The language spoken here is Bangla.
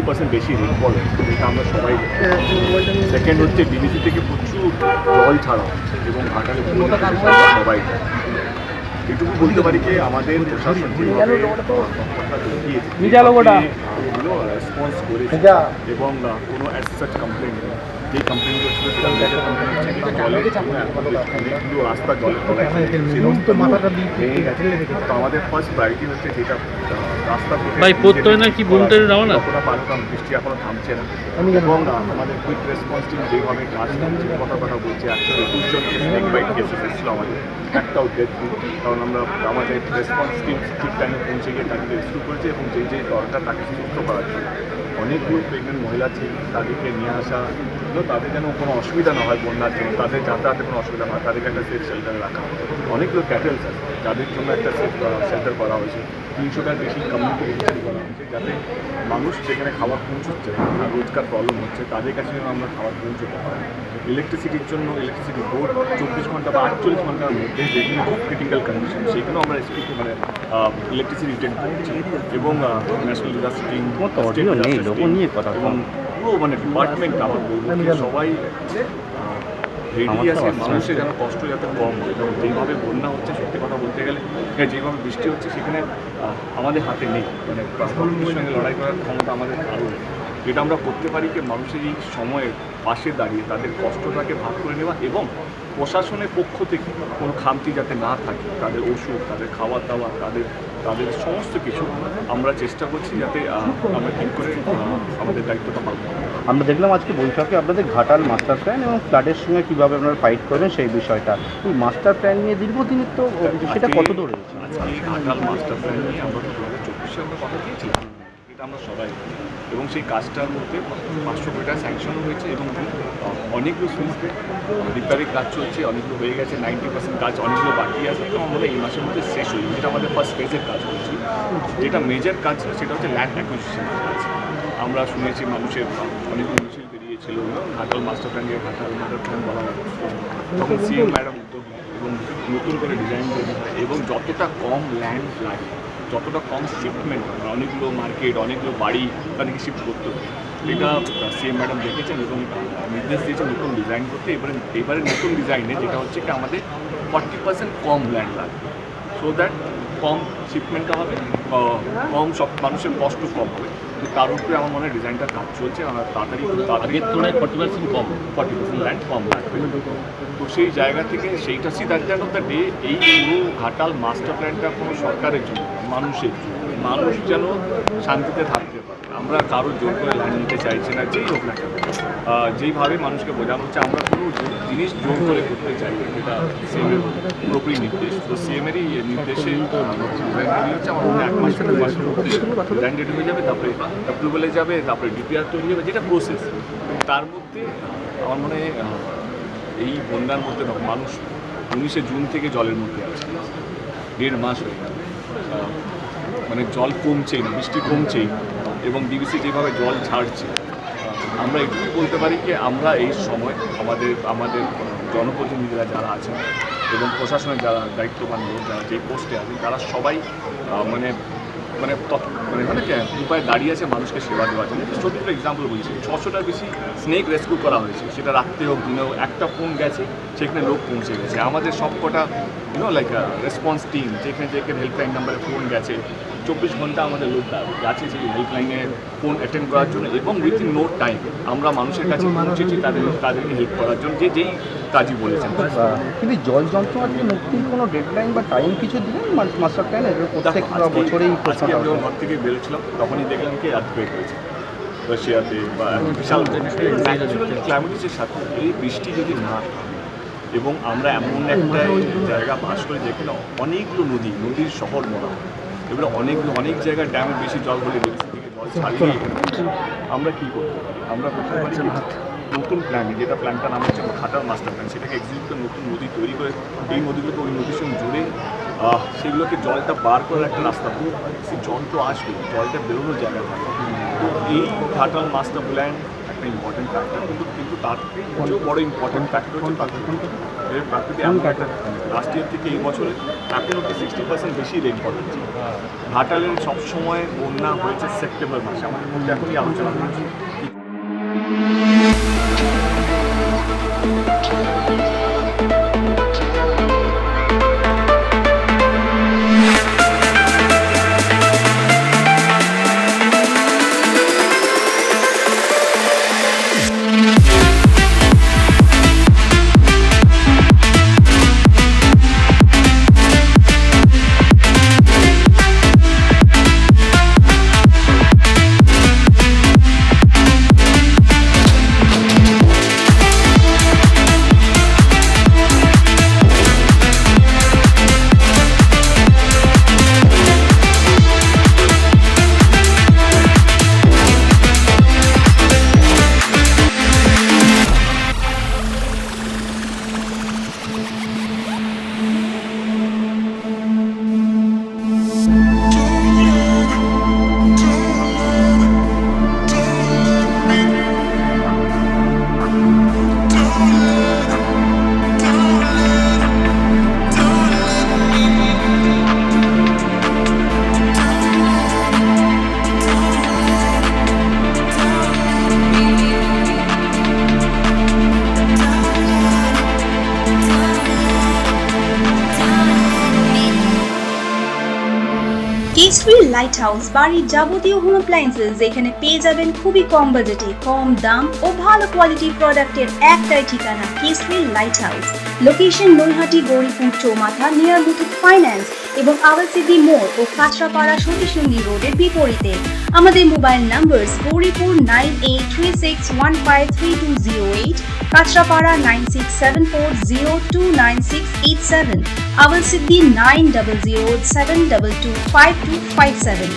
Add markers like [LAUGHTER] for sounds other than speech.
ফিফটি পার্সেন্ট বেশি রেনফল যেটা আমরা সবাই সেকেন্ড হচ্ছে ডিবিসি থেকে প্রচুর জল ছাড়া হচ্ছে এবং ঘাটালে সবাই এটুকু বলতে পারি যে আমাদের প্রশাসন যেভাবে রেসপন্স করেছে। এবং কোনো অ্যাসাচ কমপ্লেন নেই। যে কমপ্লেনগুলো ছিল অনেকগুলো রাস্তা গেছে। তো আমাদের ফার্স্ট প্রায়োরিটি হচ্ছে যেটা রাস্তা ভাই, প্রত্যয় নাকি বুনটের রওনা? যতটা পারতাম বৃষ্টি এখনও থামছে না। এবং আমাদের কুইক রেসপন্স টিম যেভাবে কাজ করছে কথা কথা বলছে একশো একুশ জন স্নেক বাইট কেসেস এসেছিল আমাদের একটাও ডেথ কারণ আমরা আমাদের রেসপন্স টিম ঠিক টাইমে পৌঁছে গিয়ে তাকে রেস্কিউ করেছে এবং যে যে দরকার তাকে সুস্থ করার জন্য। অনেকগুলো প্রেগনেন্ট মহিলা ছিল তাদেরকে নিয়ে আসা তাদের যেন কোনো অসুবিধা না হয় বন্যার জন্য তাদের যাতায়াতে কোনো অসুবিধা না হয় তাদেরকে একটা সেফ শেল্টারে রাখা। অনেকগুলো ক্যাটেলস আছে যাদের জন্য একটা সেফ শেল্টার করা হয়েছে। তিনশোটার বেশি কমিউনিটি রেজিস্ট্রি করা হয়েছে যাতে মানুষ যেখানে খাবার পৌঁছচ্ছে আর রোজকার প্রবলেম হচ্ছে তাদের কাছে যেন আমরা খাবার পৌঁছতে পারি। ইলেকট্রিসিটির জন্য ইলেকট্রিসিটি বোর্ড চব্বিশ ঘণ্টা বা আটচল্লিশ ঘণ্টার মধ্যে যেগুলো খুব ক্রিটিক্যাল কন্ডিশন সেইগুলো আমরা স্পিক মানে ইলেকট্রিসিটি রিটেন করছি এবং ন্যাশনাল ডিজাস্টার টিম এবং পুরো মানে ডিপার্টমেন্ট আমার বলব সবাই রেডি আছে মানুষের যেন কষ্ট যাতে কম হয়। এবং যেইভাবে বন্যা হচ্ছে সত্যি কথা বলতে গেলে হ্যাঁ, যেভাবে বৃষ্টি হচ্ছে সেখানে আমাদের হাতে নেই। মানে প্রকৃতির সঙ্গে লড়াই করার ক্ষমতা আমাদের আরও নেই। যেটা আমরা করতে পারি কি মানুষের এই সময়ে পাশে দাঁড়িয়ে তাদের কষ্টটাকে ভাগ করে নেওয়া এবং প্রশাসনের পক্ষ থেকে কোনো খামতি যাতে না থাকে তাদের ওষুধ তাদের খাওয়া দাওয়া তাদের তাদের সমস্ত কিছু আমরা চেষ্টা করছি যাতে আমরা ঠিক করে আমাদের দায়িত্বটা আমরা দেখলাম আজকে বৈঠকে আপনাদের ঘাটাল মাস্টার প্ল্যান এবং ফ্লাডের সঙ্গে কীভাবে আপনারা ফাইট করবেন সেই বিষয়টা। এই মাস্টার প্ল্যান নিয়ে দীর্ঘদিনের তো সেটা কত দূর মাস্টার প্ল্যান আমরা আমরা সবাই এবং সেই কাজটার মধ্যে পাঁচশো কোটি টাকা স্যাংশনও হয়েছে এবং অনেকগুলো সুইচে রিপেয়ারিং কাজ চলছে, অনেকগুলো হয়ে গেছে নাইনটি পার্সেন্ট কাজ অনেকগুলো বাকি আছে। তো আমরা এই মাসের মধ্যে শেষ হয়ে যাবে। যেটা আমাদের ফার্স্ট ফেজের কাজ করছি যেটা মেজর কাজ সেটা হচ্ছে ল্যান্ড অ্যাকুইজিশন কাজ। আমরা শুনেছি মানুষের অনেকগুলো মিছিল বেরিয়েছিল। ঘাটাল মাস্টার প্ল্যান নিয়ে ঘাটাল মাস্টার প্ল্যান বলা হয়। তখন [LAUGHS] সিএম ম্যাডাম উদ্যোগ এবং নতুন করে ডিজাইন তৈরি হয় এবং যতটা কম ল্যান্ড লাগে যতটা কম শিপমেন্ট হয় অনেকগুলো মার্কেট অনেকগুলো বাড়ি তাদেরকে শিফট করতে হবে এটা সিএম ম্যাডাম দেখেছেন এবং নির্দেশ দিয়েছেন নতুন ডিজাইন করতে। এবারে এবারে নতুন ডিজাইনে যেটা হচ্ছে কি আমাদের ফর্টি পার্সেন্ট কম ল্যান্ড লাগবে সো দ্যাট কম শিপমেন্টটা হবে কম সব মানুষের কষ্ট কম হবে। তার উপরে আমার মনে হয় ডিজাইনটার কাজ চলছে আমরা তাড়াতাড়ি আগের তুলনায় ফর্টি পার্সেন্ট কম ফর্টি পার্সেন্ট ল্যান্ড কম। তো সেই জায়গা থেকে সেইটা C that that of the day এই পুরো ঘাটাল মাস্টার প্ল্যানটা কোনো সরকারের জন্য মানুষের জন্য। মানুষ যেন শান্তিতে থাকতে আমরা কারোর জোর করে ল্যান্ড নিতে চাইছি না যেই হোক না কেন। যেইভাবে মানুষকে বোঝানো হচ্ছে আমরা কোনো জিনিস জোর করে করতে চাই না, যেটা সিএমের পুরোপুরি নির্দেশ। তো সিএমেরই নির্দেশে হচ্ছে আমার এক মাস দু মাসের মধ্যে হয়ে যাবে তারপরে অ্যাপ্রুভালে যাবে তারপরে ডিপিআর তৈরি হবে যেটা প্রসেস তার মধ্যে আমার মনে হয় এই বন্যার মধ্যে মানুষ উনিশে জুন থেকে জলের মধ্যে আছে। দেড় মাস হয়ে গেল। মানে জল কমছেই না বৃষ্টি কমছেই। এবং বিবিসি যেভাবে জল ছাড়ছে, আমরা এটুকুই বলতে পারি যে আমরা এই সময় আমাদের আমাদের জনপ্রতিনিধিরা যারা আছেন এবং প্রশাসনের যারা দায়িত্ববান লোক, যারা যে পোস্টে আছেন, তারা সবাই মানে মানে মানে মানে উপায় দাঁড়িয়ে আছে মানুষকে সেবা দেওয়ার জন্য। ছোটো ছোটো এক্সাম্পল বলছি, ছশোটার বেশি স্নেক রেস্কিউ করা হয়েছে, সেটা রাত্রে হোক, দিনে হোক, একটা ফোন গেছে, সেখানে লোক পৌঁছে গেছে। আমাদের সব কটা ইউনো লাইক রেসপন্স টিম যেখানে যেখানে হেল্পলাইন নাম্বারে ফোন গেছে চব্বিশ ঘণ্টা আমাদের লোক আছে সেই হেল্পলাইনে ফোন অ্যাটেন্ড করার জন্য এবং উইথিন নো টাইম আমরা মানুষের কাছে পৌঁছেছি তাদের তাদেরকে হেল্প করার জন্য যে যেই কাজই বলেছেন। কিন্তু জল যন্ত্রণার জন্য মুক্তির কোনো ডেডলাইন বা টাইম কিছু দিলেন? মাস্টার প্ল্যান প্রত্যেক বছরেই আজকে আমি ঘর থেকে বেরোচ্ছিলাম তখনই দেখলাম কি আর্থকুয়েক হয়েছে। রাশিয়াতে বা বিশাল ক্লাইমেটিসের সাথে এই বৃষ্টি যদি না হয় এবং আমরা এমন একটা জায়গা বাস করি যেখানে অনেকগুলো নদী নদীর শহর মনে হয়। এবারে অনেক অনেক জায়গায় ড্যামে বেশি জল থেকে জল আমরা কী পারি আমরা করতে পারি? নতুন প্ল্যান যেটা প্ল্যানটার নাম হচ্ছে খাটার মাস্টার প্ল্যান সেটাকে এক্সিকিউট করে নতুন নদী তৈরি করে, এই নদীগুলোকে ওই নদীর সঙ্গে জুড়ে সেগুলোকে জলটা বার করার একটা রাস্তা। সেই জল তো আসবে জলটা বেরোনোর জায়গা থাকে তো এই ঘাটাল মাস্টার প্ল্যান একটা ইম্পর্টেন্ট ফ্যাক্টর কিন্তু কিন্তু তার থেকেও বড় ইম্পর্টেন্ট ফ্যাক্টর হচ্ছে প্রাকৃতিক প্রাকৃতিক এমন একটা লাস্ট ইয়ার থেকে এই বছরে এখন অব্দি সিক্সটি পার্সেন্ট বেশি রেন হচ্ছে ঘাটালের সবসময় বন্যা হয়েছে সেপ্টেম্বর মাসে। আমাদের মধ্যে এখনই আলোচনা হয়েছে। কেসরি লাইট হাউস বাড়ির যাবতীয় হোম অ্যাপ্লায়েন্সেস এখানে পেয়ে যাবেন খুবই কম বাজেটে কম দাম ও ভালো কোয়ালিটি প্রোডাক্টের একটাই ঠিকানা Kesari light house location Naihati, Gouripur, চৌমাথা নিয়ার মুথুট ফাইন্যান্স এবং আওয়ালসিদি মোড় ও কাঁচরাপাড়া সতীসঙ্গী রোডের বিপরীতে। আমাদের mobile number Gouripur nine eight three six one five three two zero eight Kanchrapara nine six seven four zero two nine six eight seven আওয়াল Siddi nine double zero seven double two five two five seven